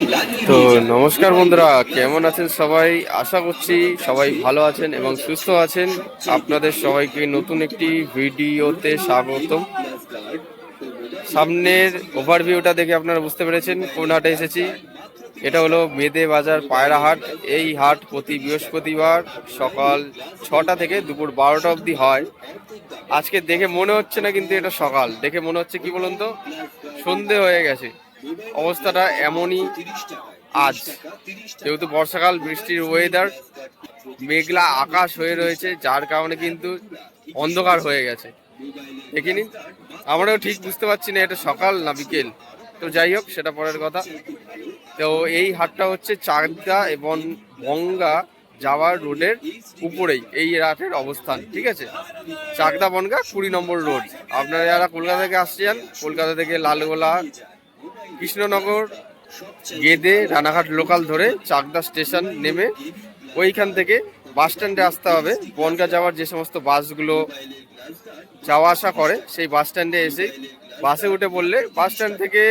তো নমস্কার বন্ধুরা, কেমন আছেন সবাই? আশা করছি সবাই ভালো আছেন এবং সুস্থ আছেন। আপনাদের সবাইকে নতুন একটি ভিডিওতে স্বাগতম। সামনের ওভারভিউটা দেখে আপনারা বুঝতে পেরেছেন কোন হাটে এসেছি। এটা হলো মেদে বাজার পায়রা হাট। এই হাট প্রতি বৃহস্পতিবার সকাল ছটা থেকে দুপুর বারোটা অবধি হয়। আজকে দেখে মনে হচ্ছে না কিন্তু এটা সকাল। দেখে মনে হচ্ছে কি বলুন তো? সন্ধে হয়ে গেছে। অবস্থাটা এমনই আজ। যেহেতু বর্ষাকাল, বৃষ্টির ওয়েদার মেঘলা আকাশ হয়ে রয়েছে, যার কারণে কিন্তু অন্ধকার হয়ে গেছে। দেখিনি? আমরাও ঠিক বুঝতে পারছি না, এটা সকাল না বিকেল। তো যাই হোক, সেটা পরের কথা। তো এই হাটটা হচ্ছে চাকদা এবং বঙ্গা যাওয়ার রোডের উপরেই, এই হাটের অবস্থান, ঠিক আছে? চাকদা বনগা কুড়ি নম্বর রোড। আপনারা যারা কলকাতা থেকে আসছেন, কলকাতা থেকে লালগোলা কৃষ্ণনগর, গেদে, রানাঘাট লোকাল ধরে চাকদা স্টেশন নেমে ওইখান থেকে বাস স্ট্যান্ডে আসতে হবে। বনগা যাওয়ার যে সমস্ত বাসগুলো যাওয়া আসা করে, সেই বাস স্ট্যান্ডে এসে বাসে উঠে পড়লে বাস স্ট্যান্ড থেকে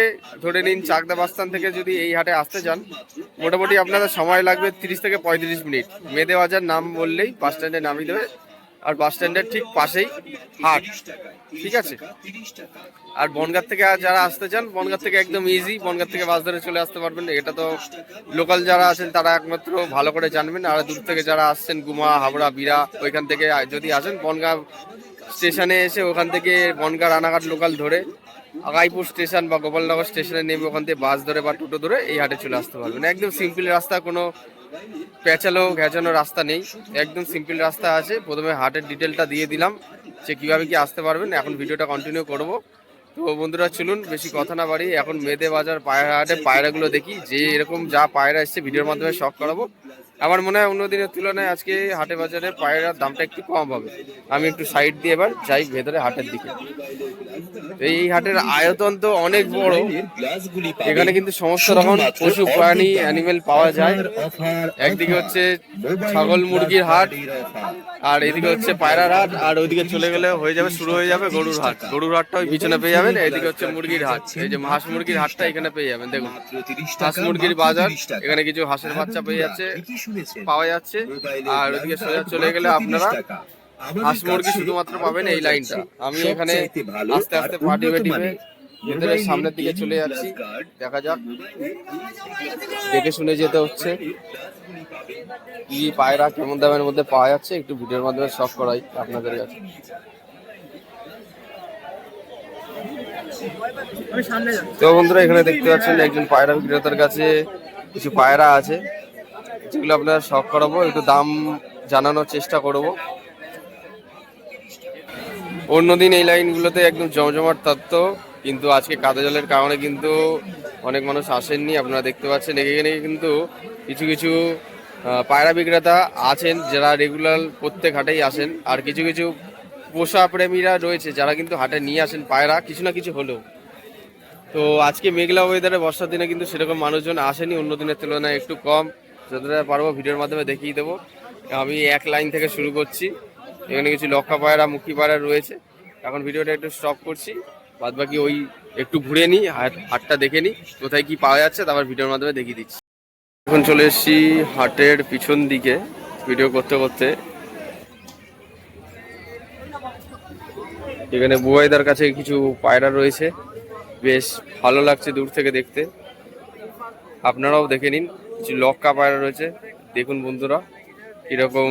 ধরে নিন চাকদা বাস স্ট্যান্ড থেকে যদি এই হাটে আসতে চান মোটামুটি আপনাদের সময় লাগবে তিরিশ থেকে পঁয়ত্রিশ মিনিট। মেদে বাজার নাম বললেই বাস স্ট্যান্ডে নামিয়ে দেবে। আর বাস স্ট্যান্ডের ঠিক পাশেই হাট, ঠিক আছে? আর বনগাঁ থেকে যারা আসতে চান, বনগাঁ থেকে একদম ইজি বনগাঁ থেকে বাস ধরে চলে আসতে পারবেন। এটা তো লোকাল যারা আছেন, তারা একমাত্র ভালো করে জানবেন। আর দূর থেকে যারা আসছেন, গুমা হাবড়া বিরা, ওইখান থেকে যদি আসেন, বনগাঁ স্টেশনে এসে ওখান থেকে বনগাঁ রানাঘাট লোকাল ধরে আগাইপুর স্টেশন বা গোপালনগর স্টেশনে নেমে ওখান থেকে বাস ধরে বা টোটো ধরে এই হাটে চলে আসতে পারবেন। একদম সিম্পল রাস্তা, কোনো পেঁচালো ঘেঁচানো রাস্তা নেই, একদম সিম্পল রাস্তা আছে। প্রথমে হাটের ডিটেলটা দিয়ে দিলাম, যে কীভাবে কি আসতে পারবেন। এখন ভিডিওটা কন্টিনিউ করব। তো বন্ধুরা, চলুন, বেশি কথা না বাড়ি এখন মেদে বাজার পায়রা হাটে পায়রাগুলো দেখি। যে এরকম যা পায়রা এসছে ভিডিওর মাধ্যমে শখ করাবো। আমার মনে হয় অন্য দিনের তুলনায় আজকে হাটে বাজারে পায়রার দামটা একটু কম হবে। আমি একটু সাইড দিয়ে এবার যাই ভেতরে হাটের দিকে। এই হাটের আয়তন তো অনেক বড়। এখানে কিন্তু সমস্ত রকম পশু, প্রাণী অ্যানিমেল পাওয়া যায়। একদিকে হচ্ছে ছাগল, মুরগির হাট, আর এদিকে হচ্ছে পায়রার হাট, আর ওইদিকে চলে গেলে হয়ে যাবে, শুরু হয়ে যাবে গরুর হাট। গরুর হাটটা ওই পিছনে পেয়ে যাবেন, এদিকে হচ্ছে মুরগির হাট। এই যে হাঁস মুরগির হাটটা এখানে পেয়ে যাবেন, দেখুন। হাঁস মুরগির বাজার, এখানে কিছু হাঁসের বাচ্চা পেয়ে যাচ্ছে। পাওয়া যাচ্ছে। আর ওইদিকে সোজা চলে গেলে আপনারা হাঁস মুরগি শুধুমাত্র পাবেন এই লাইনটা। আমি এখানে আস্তে আস্তে পাটি বেটি ভেতরে সামনের দিকে চলে যাচ্ছি। দেখা যাক। দেখে শুনে যেতে হচ্ছে। কি পায়রা কেমন দামের মধ্যে পাওয়া যাচ্ছে? একটু ভিডিওর মাধ্যমে শখ করাই আপনাদের কাছে। তো বন্ধুরা এখানে দেখতে পাচ্ছেন একজন পায়রা বিক্রেতার কাছে কিছু পায়রা আছে। যেগুলো আপনারা শখ করাবো, একটু দাম জানানোর চেষ্টা করব। অন্যদিন এই লাইনগুলোতে একদম জমজমাট থাকত কিন্তু আজকে কাদা জলের কারণে কিন্তু অনেক মানুষ আসেননি, আপনারা দেখতে পাচ্ছেন। এখানে কিন্তু কিছু কিছু পায়রা বিক্রেতা আছেন, যারা রেগুলার প্রত্যেক হাটেই আসেন, আর কিছু কিছু পোষা প্রেমীরা রয়েছে, যারা কিন্তু হাটে নিয়ে আসেন পায়রা, কিছু না কিছু হলেও। তো আজকে মেঘলা ওয়েদারে বর্ষার দিনে কিন্তু সেরকম মানুষজন আসেনি, অন্য দিনের তুলনায় একটু কম। যতটা পারব ভিডিওর মাধ্যমে দেখিয়ে দেবো। আমি এক লাইন থেকে শুরু করছি। এখানে কিছু লক্ষা পায়রা, মুখী পায়রা রয়েছে। এখন ভিডিওটা একটু স্টপ করছি। বাদ বাকি ওই একটু ঘুরে নিই হাটটা দেখে নিই, কোথায় কি পাওয়া যাচ্ছে, তারপর ভিডিওর মাধ্যমে দেখিয়ে দিচ্ছি। এখন চলে এসেছি হাটের পিছন দিকে ভিডিও করতে করতে। এখানে বুবাইদার কাছে কিছু পায়রা রয়েছে। বেশ ভালো লাগছে দূর থেকে দেখতে। আপনারাও দেখে নিন। কিছু লক্কা পায়রা রয়েছে। দেখুন বন্ধুরা, কীরকম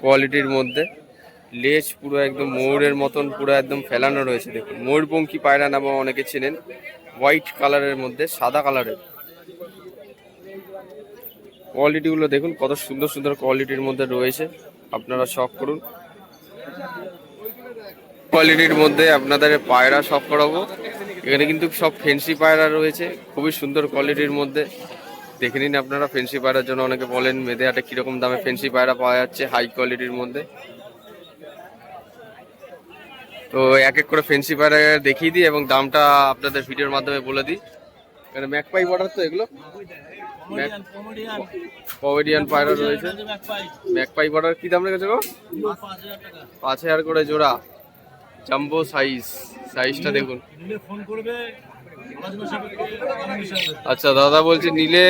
কোয়ালিটির মধ্যে। লেজ পুরো একদম ময়ূরের মতন, পুরো একদম ফেলানো রয়েছে, দেখুন। ময়ূরপঙ্খী পায়রা নামে অনেকে চেনেন হোয়াইট কালারের মধ্যে, সাদা কালারের কোয়ালিটিগুলো দেখুন, কত সুন্দর সুন্দর কোয়ালিটির মধ্যে রয়েছে। আপনারা শখ করুন। কোয়ালিটির মধ্যে আপনাদের পায়রা শখ করাবো। এখানে কিন্তু সব ফেন্সি পায়রা রয়েছে, খুবই সুন্দর কোয়ালিটির মধ্যে। দেখে নিন আপনারা ফেন্সি পায়রার জন্য অনেকে বলেন মেদে হাটে কীরকম দামে ফেন্সি পায়রা পাওয়া যাচ্ছে হাই কোয়ালিটির মধ্যে। তো এক এক করে ফেন্সি পায়রা দেখিয়ে দিই এবং দামটা আপনাদের ভিডিওর মাধ্যমে বলে দিই। এখানে ম্যাকপাই বর্ডার তো এগুলো? কমেডিয়ান পায়রা রয়েছে। ম্যাকপাই বর্ডার কি দাম রেখেছে গো? পাঁচ হাজার করে জোড়া। জাম্বো সাইজ সাইজটা দেখুন। ফোন করবে। আচ্ছা দাদা বলছে নিলে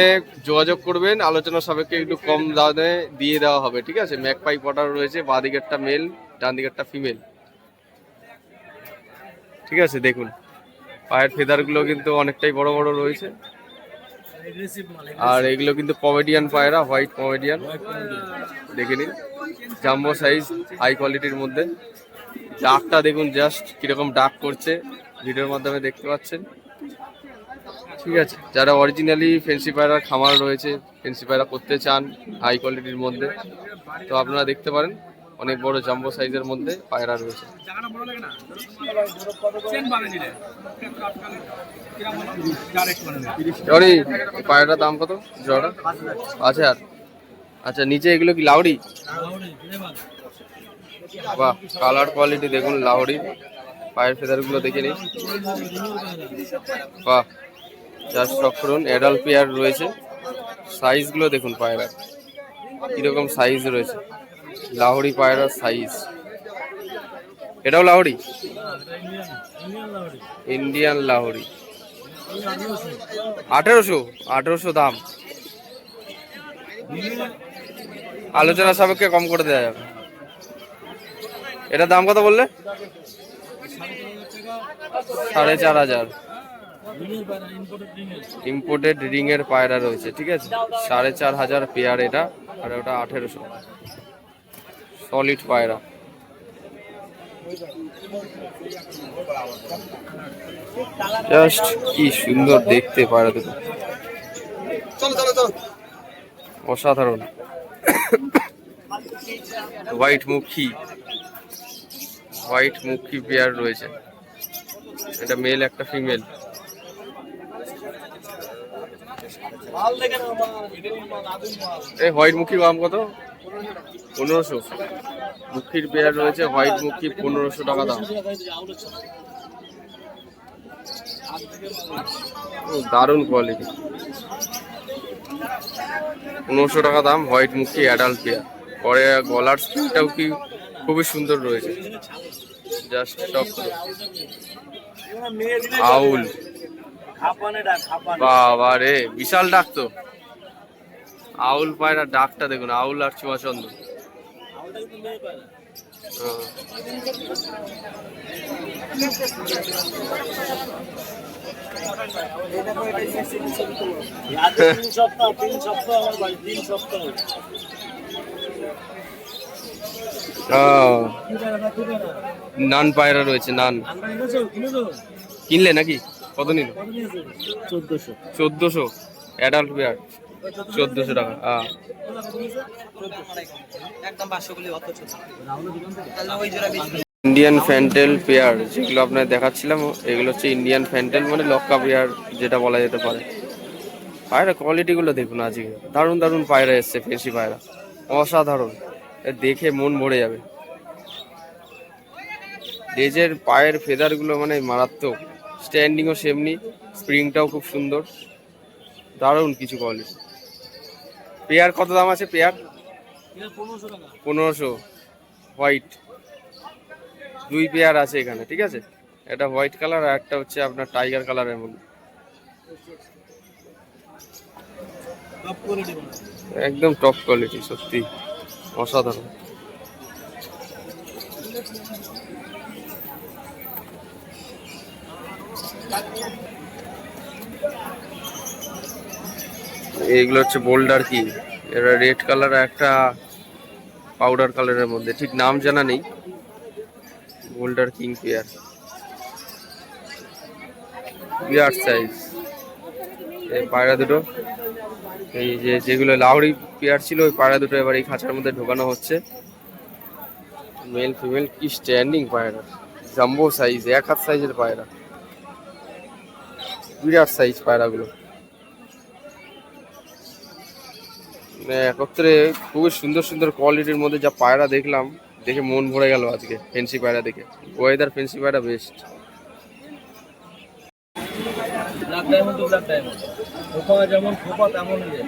যোগাযোগ করবেন, আলোচনা সাপেক্ষে একটু কম দামে দিয়ে দেওয়া হবে, ঠিক আছে? ম্যাকপাই পটার রয়েছে বাঁ দিকেরটা মেল ডান দিকেরটা ফিমেল ঠিক আছে, দেখুন। পায়ের ফেদারগুলো কিন্তু অনেকটাই বড় বড় রয়েছে। আর এগুলো কিন্তু কমেডিয়ান পায়রা হোয়াইট কমেডিয়ান দেখে নিন জাম্বো সাইজ হাই কোয়ালিটির মধ্যে। ডাকটা দেখুন জাস্ট কীরকম ডাক করছে ভিডিওর মাধ্যমে দেখতে পাচ্ছেন। ঠিক আছে। যারা অরিজিনালি ফেন্সি পায়রার খামার রয়েছে ফেন্সি পায়রা করতে চান হাই কোয়ালিটির মধ্যে, তো আপনারা দেখতে পারেন, অনেক বড় জাম্বো সাইজের মধ্যে পায়রা রয়েছে। জনি পায়রাটার দাম কত? জোড়া পাঁচ হাজার। আচ্ছা নিচে এগুলো কি লাউড়ি বাহ কালার কোয়ালিটি দেখুন লাউড়ি পায়ের ফেদারগুলো দেখে নিন। বাহ। জাস্ট শখ করুন পেয়ার রয়েছে। সাইজগুলো দেখুন পায়রার কীরকম সাইজ রয়েছে। লাহোরি পায়রার সাইজ এটাও লাহোরি? ইন্ডিয়ান লাহোরি। আঠেরোশো? আঠেরোশো দাম। আলোচনা সাপেক্ষে কম করে দেওয়া যাবে। এটার দাম কত বললে? সাড়ে চার হাজার। ইম্পোর্টেড রিং এর পায়রা রয়েছে ঠিক আছে? সাড়ে চার হাজার পেয়ার এটা আর ওটা আঠেরোশো। সলিড পায়রা। জাস্ট কি সুন্দর দেখতে পায়রা দুটো। অসাধারণ। হোয়াইট মুখী। হোয়াইট মুখী পেয়ার রয়েছে। এটা মেল একটা ফিমেল এই হোয়াইট মুখী দাম কত? পনেরোশো। মুখির পেয়ার রয়েছে হোয়াইট মুখী পনেরোশো টাকা দাম। দারুণ কোয়ালিটি পনেরোশো টাকা দাম হোয়াইট মুখী অ্যাডাল্ট পেয়ার। পরে গলার স্কিনটাও কি খুবই সুন্দর রয়েছে। জাস্ট টপ আউল। বাবা রে বিশাল ডাক তো। আউল পায়রা ডাকটা দেখুন আউল আর চুয়াচন্দ্র হ্যাঁ। সপ্তাহ তিন সপ্তাহ আমার বাড়ি তিন সপ্তাহ। নান পায়রা রয়েছে নান। কিনলে নাকি? কত নিল? চোদ্দশো। চোদ্দোশো? অ্যাডাল্ট পেয়ার চোদ্দোশো টাকা হ্যাঁ ইন্ডিয়ান ফ্যান্টেল পেয়ার যেগুলো আপনার দেখাচ্ছিলাম এগুলো হচ্ছে ইন্ডিয়ান ফ্যান্টেল মানে লক্কা পেয়ার যেটা বলা যেতে পারে। পায়রা কোয়ালিটিগুলো দেখুন আজকে। দারুণ দারুণ পায়রা এসছে ফেসি পায়রা। অসাধারণ। এ দেখে মন ভরে যাবে। ডেজের পায়ের ফেদারগুলো মানে মারাত্মক। স্ট্যান্ডিংও সেমনি স্প্রিংটাও খুব সুন্দর। দারুণ কিছু কোয়ালিটি পেয়ার কত দাম আছে পেয়ার? পনেরোশো। হোয়াইট দুই পেয়ার আছে এখানে ঠিক আছে? এটা হোয়াইট কালার আর একটা হচ্ছে আপনার টাইগার কালারের মধ্যে। টপ কোয়ালিটি একদম টপ কোয়ালিটি সত্যি। অসাধারণ। এইগুলো হচ্ছে বোল্ডার কি? এরা রেড কালার একটা পাউডার কালারের মধ্যে। ঠিক নাম জানা নেই। Boulder king pair. বিরাট সাইজ এই পায়রা দুটো। এই যে যেগুলো লাউড়ি পেয়ার ছিল, ওই পায়রা দুটো এবার এই খাঁচার মধ্যে ঢোকানো হচ্ছে। মেল ফিমেল কি স্ট্যান্ডিং পায়রা? জাম্বো সাইজ এক হাত সাইজের পায়রা। বিরাট সাইজ পায়রাগুলো। মানে একত্রে খুবই সুন্দর সুন্দর কোয়ালিটির মধ্যে যা পায়রা দেখলাম দেখে মন ভরে গেল আজকে ফেন্সি পায়রা দেখে। ওয়েদার ফেন্সি পায়রা বেস্ট যেমন খোপা তেমন ইয়ে।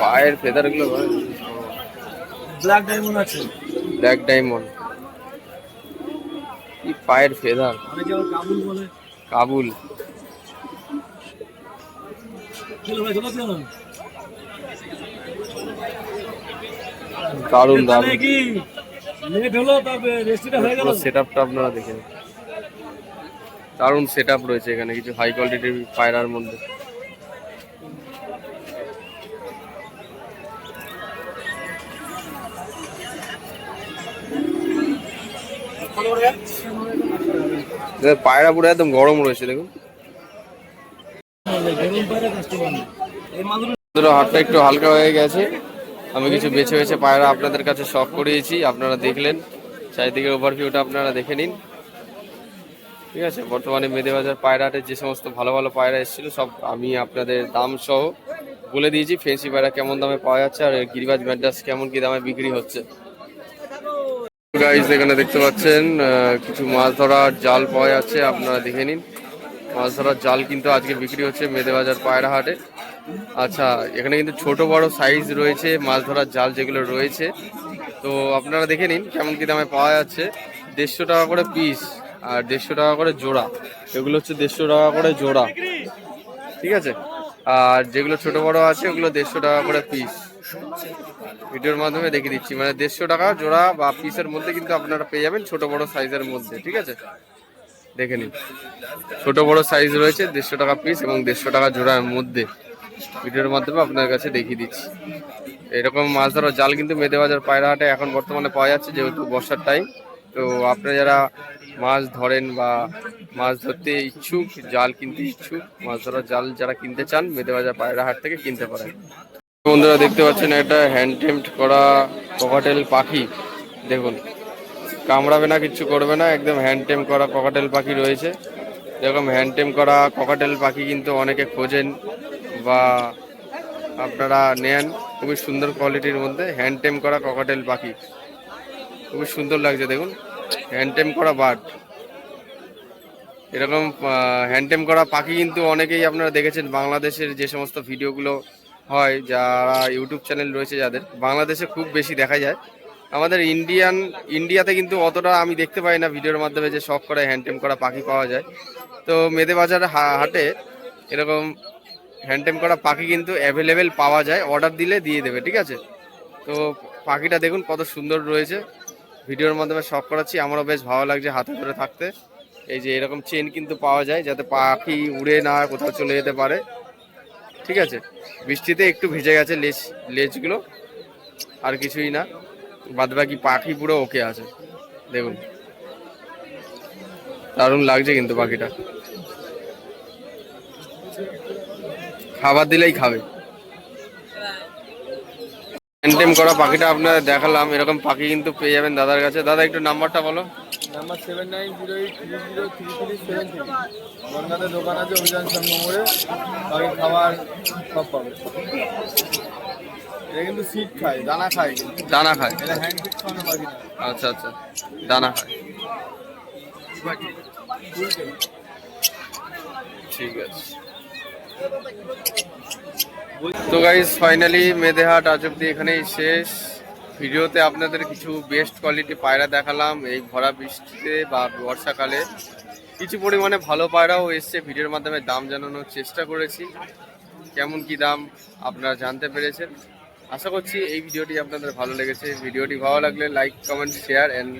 পায়ের ফেদারগুলো ব্ল্যাক ডায়মন্ড আছে। ব্ল্যাক ডায়মন্ড পায়ের ফেদার। কাবুল দারুণ দারুণ। সেট আপটা আপনারা দেখেন। দারুণ সেট আপ রয়েছে এখানে কিছু হাই কোয়ালিটির পায়রার মধ্যে। পায়রা পুরো একদম গরম রয়েছে, দেখুন। হাতটা একটু হালকা হয়ে গেছে। আমি কিছু বেছে বেছে পায়রা আপনাদের কাছে শখ করিয়েছি, আপনারা দেখলেন। চারিদিকের ওভারভিউটা আপনারা দেখে নিন। ঠিক আছে, বর্তমানে মেদে বাজার পায়রাটে যে সমস্ত ভালো ভালো পায়রা এসেছিল, সব আমি আপনাদের দাম সহ বলে দিয়েছি। ফেন্সি পায়রা কেমন দামে পাওয়া যাচ্ছে, আর গিরিবাজ ম্যাড্রাস কেমন কি দামে বিক্রি হচ্ছে। গাইজ এখানে দেখতে পাচ্ছেন কিছু মাছ ধরার জাল পাওয়া যাচ্ছে, আপনারা দেখে নিন। মাছ ধরার জাল কিন্তু আজকে বিক্রি হচ্ছে মেদে বাজার পায়রা হাটে। আচ্ছা এখানে কিন্তু ছোট বড় সাইজ রয়েছে মাছ ধরার জাল যেগুলো রয়েছে। তো আপনারা দেখে নিন কেমন কি দামে পাওয়া যাচ্ছে। দেড়শো টাকা করে পিস আর দেড়শো টাকা করে জোড়া। এগুলো হচ্ছে দেড়শো টাকা করে জোড়া। ঠিক আছে? আর যেগুলো ছোট বড় আছে, ওগুলো দেড়শো টাকা করে পিস ভিডিওর মাধ্যমে দেখিয়ে দিচ্ছি। মানে দেড়শো টাকা জোড়া বা পিসের মধ্যে কিন্তু আপনারা পেয়ে যাবেন ছোট বড় সাইজের মধ্যে, ঠিক আছে? দেখে নিন। ছোট বড় সাইজ রয়েছে, দেড়শো টাকা পিস এবং দেড়শো টাকা জোড়ার মধ্যে। ভিডিওর মাধ্যমে আপনার কাছে দেখিয়ে দিচ্ছি। এরকম মাছ ধরার জাল কিন্তু মেদে বাজার পায়রা হাটে এখন বর্তমানে পাওয়া যাচ্ছে, যেহেতু বর্ষার টাইম তো আপনারা যারা মাছ ধরেন বা মাছ ধরতে ইচ্ছুক, জাল কিনতে ইচ্ছুক, মাছ ধরার জাল যারা কিনতে চান মেদে বাজার পায়রা হাট থেকে কিনতে পারেন। বন্ধুরা দেখতে পাচ্ছেন একটা হ্যান্ড টেম্পট করা ককাটেল পাখি। দেখুন, কামড়াবে না, কিচ্ছু করবে না, একদম হ্যান্ড টেম করা ককাটেল পাখি রয়েছে। এরকম হ্যান্ড টেম করা ককাটেল পাখি কিন্তু অনেকে খোঁজেন বা আপনারা নেন। খুবই সুন্দর কোয়ালিটির মধ্যে হ্যান্ড করা ককাটেল পাখি। খুবই সুন্দর লাগছে, দেখুন। হ্যান্ড টেম করা বার্ড এরকম হ্যান্ড টেম করা পাখি কিন্তু অনেকেই আপনারা দেখেছেন বাংলাদেশের যে সমস্ত ভিডিওগুলো হয়, যারা ইউটিউব চ্যানেল রয়েছে যাদের, বাংলাদেশে খুব বেশি দেখা যায়। আমাদের ইন্ডিয়ান, ইন্ডিয়াতে কিন্তু অতটা আমি দেখতে পাই না ভিডিওর মাধ্যমে যে শখ করে হ্যান্ডটেম করা, পাখি পাওয়া যায়। তো মেদে বাজার হাটে এরকম হ্যান্ডটেম করা পাখি কিন্তু অ্যাভেলেবেল পাওয়া যায়। অর্ডার দিলে দিয়ে দেবে, ঠিক আছে? তো পাখিটা দেখুন কত সুন্দর রয়েছে। ভিডিওর মাধ্যমে শখ করাচ্ছি। আমারও বেশ ভালো লাগছে হাতে ধরে থাকতে। এই যে এরকম চেন কিন্তু পাওয়া যায় যাতে পাখি উড়ে না কোথাও চলে যেতে পারে। ঠিক আছে। বৃষ্টিতে একটু ভিজে গেছে লেজ, লেজগুলো। আর কিছুই না। বাদ বাকি পাখি পুরো ওকে আছে। দেখুন। দারুণ লাগছে কিন্তু পাখিটা। খাবার দিলেই খাবে। করা পাখিটা আপনারা দেখালাম। এরকম পাখি কিন্তু পেয়ে যাবেন দাদার কাছে। দাদা, একটু নাম্বারটা বলো। Number seven nine zero eight three zero three three seven three. বনগাঁতে দোকান আছে অভিযান মোড়ে বাকি খাবার সব পাবে। এটা কিন্তু সিট খায় দানা খায় দানা খায়। এটা হ্যান্ড ফিট খাওয়ানো পাখি আচ্ছা আচ্ছা। দানা খায়। ঠিক আছে। তো গাইজ ফাইনালি মেদেহাট আজ অব্দি এখানেই শেষ। ভিডিওতে আপনাদের কিছু বেস্ট কোয়ালিটি পায়রা দেখালাম। এই ভরা বৃষ্টিতে বা বর্ষাকালে কিছু পরিমাণে ভালো পায়রাও এসছে। ভিডিওর মাধ্যমে দাম জানানোর চেষ্টা করেছি। কেমন কি দাম আপনারা জানতে পেরেছেন। আশা করছি এই ভিডিওটি আপনাদের ভালো লেগেছে। ভিডিওটি ভালো লাগলে like comment share and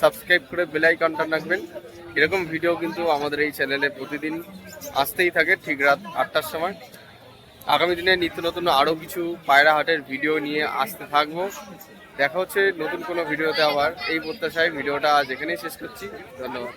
subscribe করে বেল আইকনটা রাখবেন। এরকম ভিডিও কিন্তু আমাদের এই চ্যানেলে প্রতিদিন আসতেই থাকে, ঠিক রাত আটটার সময়। আগামী দিনে নিত্য নতুন আরও কিছু পায়রা হাটের ভিডিও নিয়ে আসতে থাকব। দেখা হচ্ছে নতুন কোনো ভিডিওতে আবার। এই প্রত্যাশায় ভিডিওটা আজ এখানেই শেষ করছি। ধন্যবাদ।